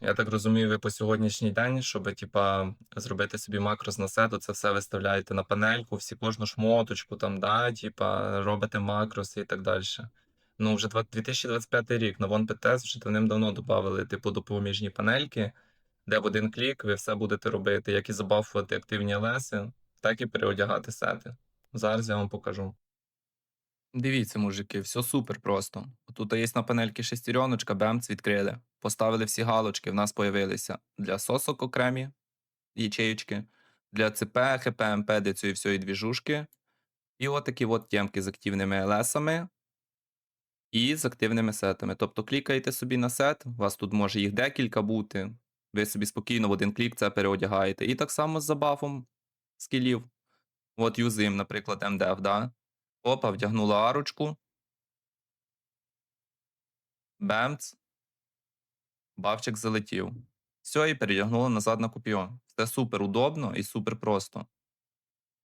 Я так розумію, ви по сьогоднішній день, щоб типа зробити собі макрос на сету, це все виставляєте на панельку, всі кожну шмоточку там, да, типа робите макроси і так далі. Ну, вже 2025 рік на OnePTS вже давним-давно додали типу допоміжні панельки, де в один клік ви все будете робити, як і забафувати активні леси, так і переодягати сети. Зараз я вам покажу. Дивіться, мужики, все супер просто. Тут є на панельки шестереночка, бемц відкрили. Поставили всі галочки, в нас появилися для сосок окремі ячеючки, для ЦП, ХП, МП, цієї всієї двіжушки. І от такі от темки з активними лесами і з активними сетами. Тобто клікаєте собі на сет, у вас тут може їх декілька бути. Ви собі спокійно в один клік це переодягаєте. І так само з забафом скілів. От юзим, наприклад, МДФ, да? Опа, вдягнула арочку. Бемц. Бавчик залетів. Все, і передягнула назад на копіо. Це супер удобно і супер просто.